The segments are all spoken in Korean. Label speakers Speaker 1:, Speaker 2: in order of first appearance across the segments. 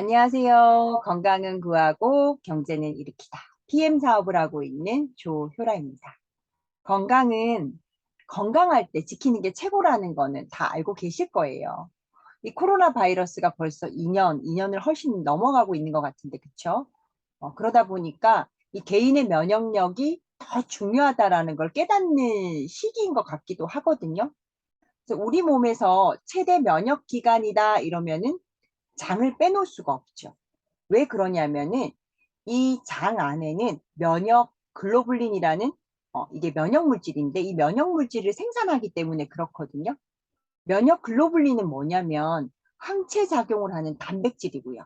Speaker 1: 안녕하세요. 건강은 구하고 경제는 일으키다. PM 사업을 하고 있는 조효라입니다. 건강은 건강할 때 지키는 게 최고라는 거는 다 알고 계실 거예요. 이 코로나 바이러스가 벌써 2년, 2년을 훨씬 넘어가고 있는 것 같은데, 그쵸? 어, 그러다 보니까 이 개인의 면역력이 더 중요하다라는 걸 깨닫는 시기인 것 같기도 하거든요. 우리 몸에서 최대 면역 기간이다 이러면은 장을 빼놓을 수가 없죠. 왜 그러냐면은 이 장 안에는 면역 글로불린이라는 어, 이게 면역 물질인데 이 면역 물질을 생산하기 때문에 그렇거든요. 면역 글로불린은 뭐냐면 항체 작용을 하는 단백질이고요.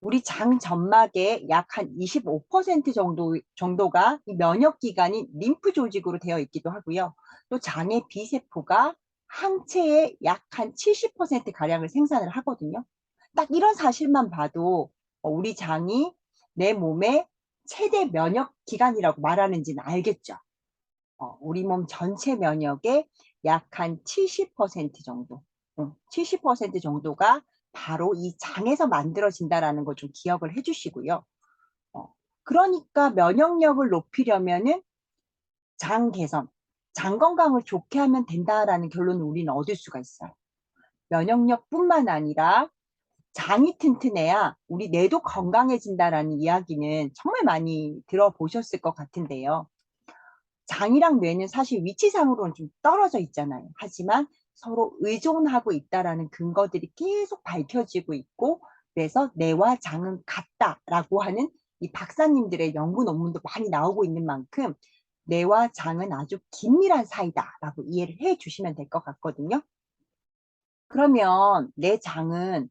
Speaker 1: 우리 장 점막의 약 한 25% 정도, 정도가 이 면역 기관인 림프 조직으로 되어 있기도 하고요. 또 장의 비세포가 항체의 약한 70% 가량을 생산을 하거든요. 딱 이런 사실만 봐도 어, 우리 장이 내 몸의 최대 면역 기관이라고 말하는지는 알겠죠. 어, 우리 몸 전체 면역의 약 한 70% 정도, 70% 정도가 바로 이 장에서 만들어진다라는 걸 좀 기억을 해주시고요. 어, 그러니까 면역력을 높이려면은 장 개선, 장 건강을 좋게 하면 된다라는 결론을 우리는 얻을 수가 있어요. 면역력뿐만 아니라 장이 튼튼해야 우리 뇌도 건강해진다라는 이야기는 정말 많이 들어보셨을 것 같은데요. 장이랑 뇌는 사실 위치상으로는 좀 떨어져 있잖아요. 하지만 서로 의존하고 있다라는 근거들이 계속 밝혀지고 있고 그래서 뇌와 장은 같다라고 하는 이 박사님들의 연구 논문도 많이 나오고 있는 만큼 뇌와 장은 아주 긴밀한 사이다라고 이해를 해 주시면 될 것 같거든요. 그러면 내 장은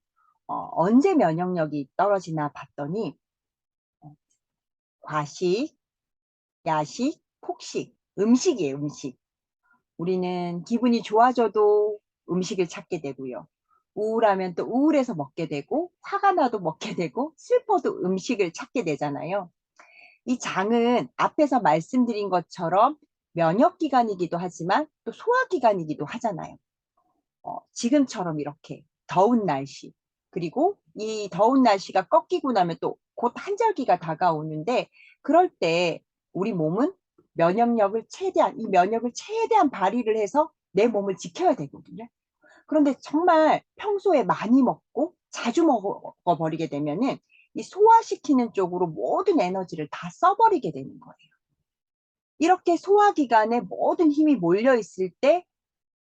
Speaker 1: 어, 언제 면역력이 떨어지나 봤더니 어, 과식, 야식, 폭식, 음식이에요, 음식. 우리는 기분이 좋아져도 음식을 찾게 되고요. 우울하면 또 우울해서 먹게 되고 화가 나도 먹게 되고 슬퍼도 음식을 찾게 되잖아요. 이 장은 앞에서 말씀드린 것처럼 면역기관이기도 하지만 또 소화기관이기도 하잖아요. 어, 지금처럼 이렇게 더운 날씨 그리고 이 더운 날씨가 꺾이고 나면 또 곧 한절기가 다가오는데 그럴 때 우리 몸은 면역력을 최대한 이 면역을 최대한 발휘를 해서 내 몸을 지켜야 되거든요. 그런데 정말 평소에 많이 먹고 자주 먹어버리게 되면은 이 소화시키는 쪽으로 모든 에너지를 다 써버리게 되는 거예요. 이렇게 소화기관에 모든 힘이 몰려 있을 때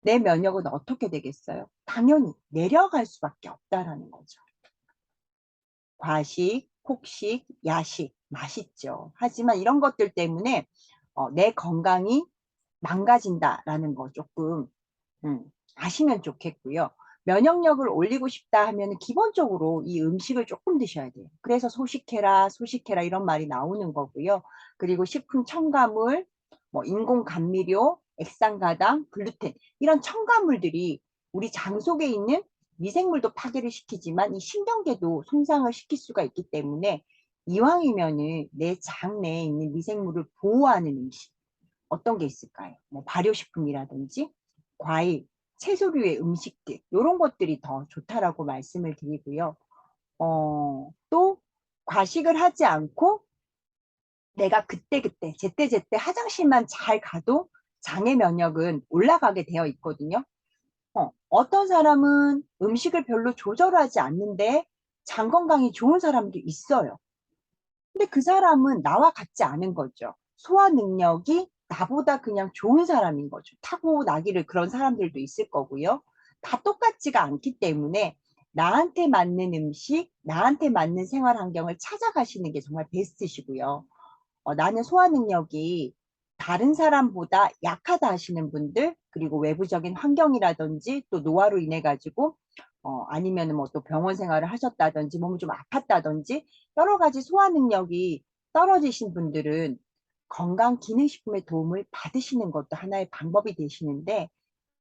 Speaker 1: 내 면역은 어떻게 되겠어요? 당연히 내려갈 수밖에 없다라는 거죠. 과식, 폭식, 야식 맛있죠. 하지만 이런 것들 때문에 어, 내 건강이 망가진다라는 거 조금 음, 아시면 좋겠고요. 면역력을 올리고 싶다 하면 기본적으로 이 음식을 조금 드셔야 돼요. 그래서 소식해라, 소식해라 이런 말이 나오는 거고요. 그리고 식품 첨가물, 뭐 인공 감미료, 액상가당, 글루텐 이런 첨가물들이 우리 장 속에 있는 미생물도 파괴를 시키지만 이 신경계도 손상을 시킬 수가 있기 때문에 이왕이면은 내 장 내에 있는 미생물을 보호하는 음식 어떤 게 있을까요? 뭐 발효식품이라든지 과일, 채소류의 음식들 이런 것들이 더 좋다라고 말씀을 드리고요. 어, 또 과식을 하지 않고 내가 그때그때 제때제때 화장실만 잘 가도 장의 면역은 올라가게 되어 있거든요. 어, 어떤 사람은 음식을 별로 조절하지 않는데 장 건강이 좋은 사람도 있어요. 근데 그 사람은 나와 같지 않은 거죠. 소화 능력이 나보다 그냥 좋은 사람인 거죠. 타고나기를 그런 사람들도 있을 거고요. 다 똑같지가 않기 때문에 나한테 맞는 음식, 나한테 맞는 생활 환경을 찾아가시는 게 정말 베스트시고요. 어, 나는 소화 능력이 다른 사람보다 약하다 하시는 분들, 그리고 외부적인 환경이라든지 또 노화로 인해 가지고 어, 아니면 뭐 또 병원 생활을 하셨다든지 몸이 좀 아팠다든지 여러 가지 소화 능력이 떨어지신 분들은 건강기능식품의 도움을 받으시는 것도 하나의 방법이 되시는데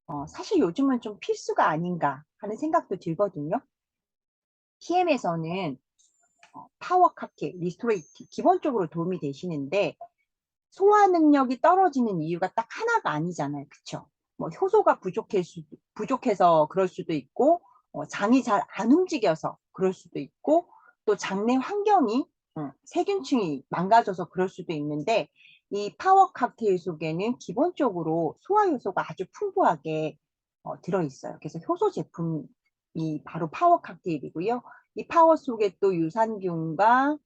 Speaker 1: 어, 사실 요즘은 좀 필수가 아닌가 하는 생각도 들거든요. TM에서는 어, 파워 카케, 리스토레이티 기본적으로 도움이 되시는데 소화 능력이 떨어지는 이유가 딱 하나가 아니잖아요. 그쵸? 뭐 효소가 부족해 수, 부족해서 그럴 수도 있고 어, 어, 장이 잘 안 움직여서 그럴 수도 있고 또 장내 환경이 어, 세균층이 망가져서 그럴 수도 있는데 이 파워 칵테일 속에는 기본적으로 소화 요소가 아주 풍부하게 어, 들어있어요. 그래서 효소 제품이 바로 파워 칵테일이고요. 이 파워 속에 또 유산균과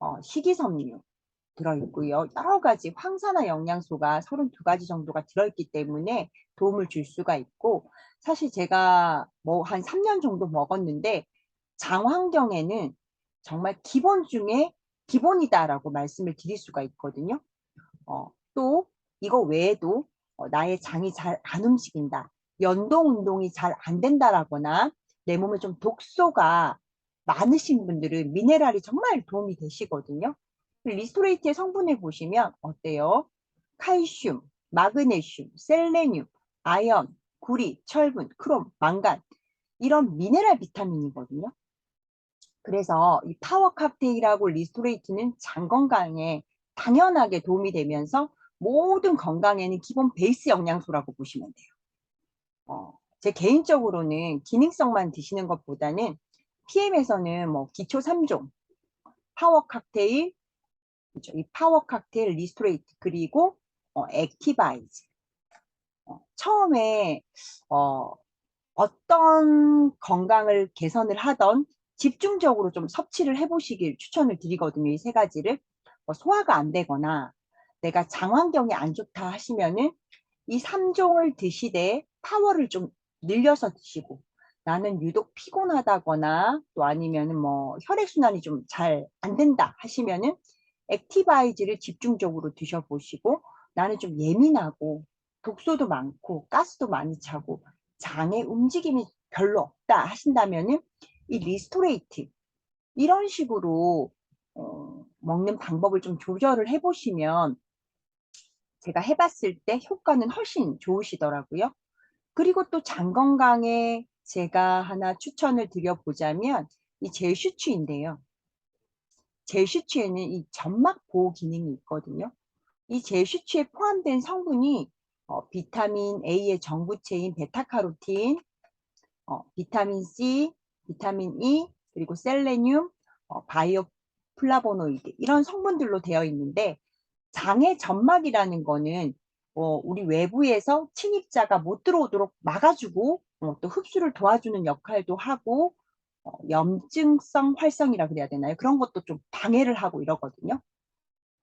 Speaker 1: 어, 식이섬유 들어있고요. 여러 가지 황산화 영양소가 32가지 정도가 들어있기 때문에 도움을 줄 수가 있고 사실 제가 뭐 한 3년 정도 먹었는데 장 환경에는 정말 기본 중에 기본이다라고 말씀을 드릴 수가 있거든요. 어, 또 이거 외에도 어, 나의 장이 잘 안 움직인다. 연동 운동이 잘 안 된다라거나 내 몸에 좀 독소가 많으신 분들은 미네랄이 정말 도움이 되시거든요. 리스토레이트의 성분을 보시면 어때요? 칼슘, 마그네슘, 셀레늄, 아연, 구리, 철분, 크롬, 망간 이런 미네랄 비타민이거든요. 그래서 이 파워 칵테일하고 리스토레이트는 장 건강에 당연하게 도움이 되면서 모든 건강에는 기본 베이스 영양소라고 보시면 돼요. 어, 제 개인적으로는 기능성만 드시는 것보다는 PM에서는 뭐 기초 3종, 파워 칵테일, 그렇죠? 이 파워 칵테일 리스토레이트 그리고 어, 액티바이즈. 어, 처음에 어, 어떤 건강을 개선을 하던 집중적으로 좀 섭취를 해보시길 추천을 드리거든요. 이 세 가지를 뭐 소화가 안 되거나 내가 장 환경이 안 좋다 하시면은 이 3종을 드시되 파워를 좀 늘려서 드시고 나는 유독 피곤하다거나 또 아니면은 뭐 혈액순환이 좀 잘 안 된다 하시면은 액티바이즈를 집중적으로 드셔보시고 나는 좀 예민하고 독소도 많고 가스도 많이 차고 장의 움직임이 별로 없다 하신다면은 이 리스토레이트 이런 식으로 어, 먹는 방법을 좀 조절을 해보시면 제가 해봤을 때 효과는 훨씬 좋으시더라고요. 그리고 또 장 건강에 제가 하나 추천을 드려보자면 이 젤슈츠인데요. 젤슈츠에는 이 점막 보호 기능이 있거든요. 이 젤슈츠에 포함된 성분이 어, 비타민 A의 정부체인 베타카로틴, 어, 비타민 C, 비타민 E, 그리고 셀레늄, 어, 바이오 플라보노이드 이런 성분들로 되어 있는데 장의 점막이라는 거는 어, 우리 외부에서 침입자가 못 들어오도록 막아주고 어, 또 흡수를 도와주는 역할도 하고 어, 염증성 활성이라 그래야 되나요? 그런 것도 좀 방해를 하고 이러거든요.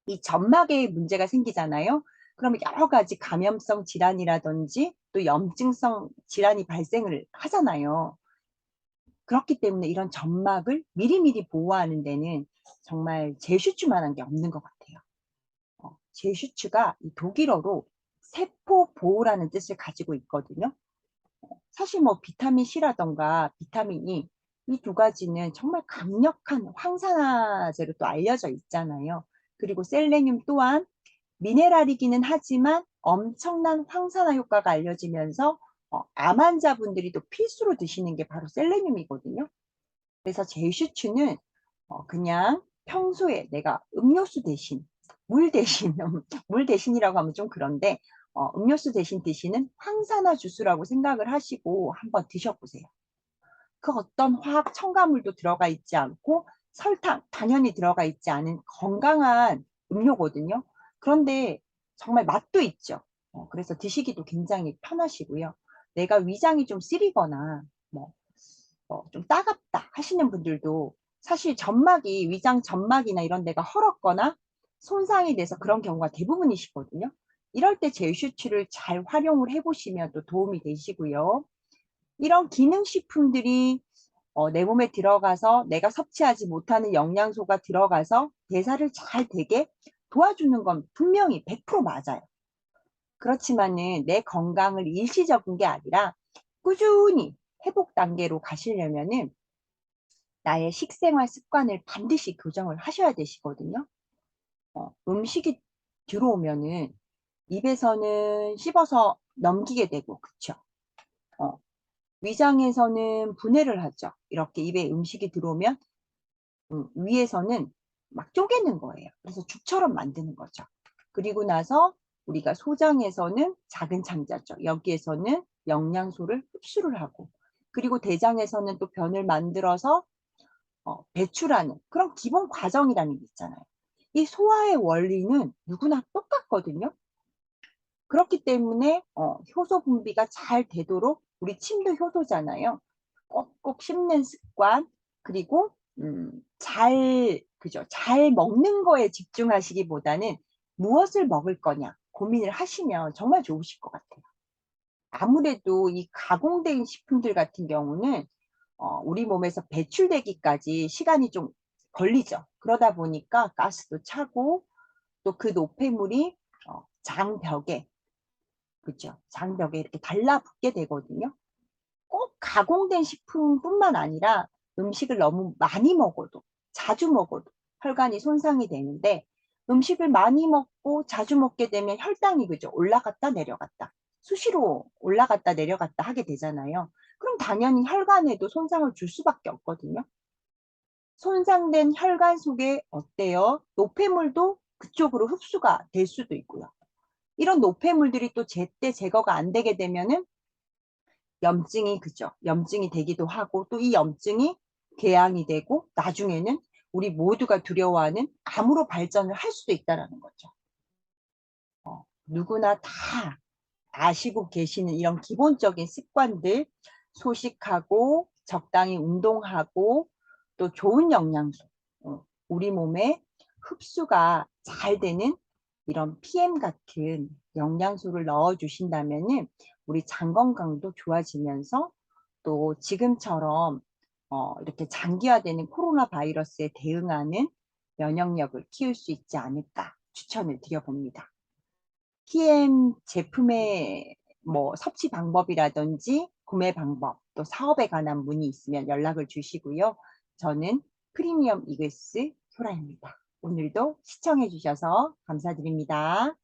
Speaker 1: 이 점막에 문제가 생기잖아요. 그러면 여러 가지 감염성 질환이라든지 또 염증성 질환이 발생을 하잖아요. 그렇기 때문에 이런 점막을 미리미리 보호하는 데는 정말 제슈츠만한 게 없는 것 같아요. 어, 제슈츠가 독일어로 세포 보호라는 뜻을 가지고 있거든요. 어, 사실 뭐 비타민 C라던가 비타민 E 이 두 가지는 정말 강력한 황산화제로 또 알려져 있잖아요. 그리고 셀레늄 또한 미네랄이기는 하지만 엄청난 황산화 효과가 알려지면서 어, 암 환자분들이 또 필수로 드시는 게 바로 셀레늄이거든요. 그래서 제슈츠는 어, 그냥 평소에 내가 음료수 대신 물 대신 물 대신이라고 하면 좀 그런데 어, 음료수 대신 드시는 황산화 주스라고 생각을 하시고 한번 드셔보세요. 그 어떤 화학 첨가물도 들어가 있지 않고 설탕 당연히 들어가 있지 않은 건강한 음료거든요. 그런데 정말 맛도 있죠. 어, 그래서 드시기도 굉장히 편하시고요. 내가 위장이 좀 쓰리거나 뭐, 어, 좀 따갑다 하시는 분들도 사실 점막이 위장 점막이나 이런 데가 헐었거나 손상이 돼서 그런 경우가 대부분이시거든요. 이럴 때 젤슈츠를 잘 활용을 해보시면 또 도움이 되시고요. 이런 기능식품들이 어, 내 몸에 들어가서 내가 섭취하지 못하는 영양소가 들어가서 대사를 잘 되게 도와주는 건 분명히 100% 맞아요. 그렇지만은 내 건강을 일시적인 게 아니라 꾸준히 회복 단계로 가시려면은 나의 식생활 습관을 반드시 교정을 하셔야 되시거든요. 어, 음식이 들어오면은 입에서는 씹어서 넘기게 되고, 그쵸? 어, 위장에서는 분해를 하죠. 이렇게 입에 음식이 들어오면 음, 위에서는 막 쪼개는 거예요. 그래서 죽처럼 만드는 거죠. 그리고 나서 우리가 소장에서는 작은 창자죠. 여기에서는 영양소를 흡수를 하고 그리고 대장에서는 또 변을 만들어서 어, 배출하는 그런 기본 과정이라는 게 있잖아요. 이 소화의 원리는 누구나 똑같거든요. 그렇기 때문에 어, 효소 분비가 잘 되도록 우리 침도 효소잖아요. 꼭꼭 씹는 습관 그리고 음, 잘 그죠 잘 먹는 거에 집중하시기보다는 무엇을 먹을 거냐 고민을 하시면 정말 좋으실 것 같아요. 아무래도 이 가공된 식품들 같은 경우는 어, 우리 몸에서 배출되기까지 시간이 좀 걸리죠. 그러다 보니까 가스도 차고 또 그 노폐물이 어, 장벽에 그죠 장벽에 이렇게 달라붙게 되거든요. 꼭 가공된 식품뿐만 아니라 음식을 너무 많이 먹어도 자주 먹어도 혈관이 손상이 되는데 음식을 많이 먹고 자주 먹게 되면 혈당이 그죠 올라갔다 내려갔다 수시로 올라갔다 내려갔다 하게 되잖아요. 그럼 당연히 혈관에도 손상을 줄 수밖에 없거든요. 손상된 혈관 속에 어때요? 노폐물도 그쪽으로 흡수가 될 수도 있고요. 이런 노폐물들이 또 제때 제거가 안 되게 되면은 염증이 그죠. 염증이 되기도 하고 또 이 염증이 궤양이 되고 나중에는 우리 모두가 두려워하는 암으로 발전을 할 수도 있다는 거죠. 어, 누구나 다 아시고 계시는 이런 기본적인 습관들 소식하고 적당히 운동하고 또 좋은 영양소 어, 우리 몸에 흡수가 잘 되는 이런 PM 같은 영양소를 넣어 주신다면 은 우리 장 건강도 좋아지면서 또 지금처럼 어, 이렇게 장기화되는 코로나 바이러스에 대응하는 면역력을 키울 수 있지 않을까 추천을 드려봅니다. PM 제품의 뭐 섭취 방법이라든지 구매 방법 또 사업에 관한 문의 있으면 연락을 주시고요. 저는 프리미엄 이글스 효라입니다. 오늘도 시청해 주셔서 감사드립니다.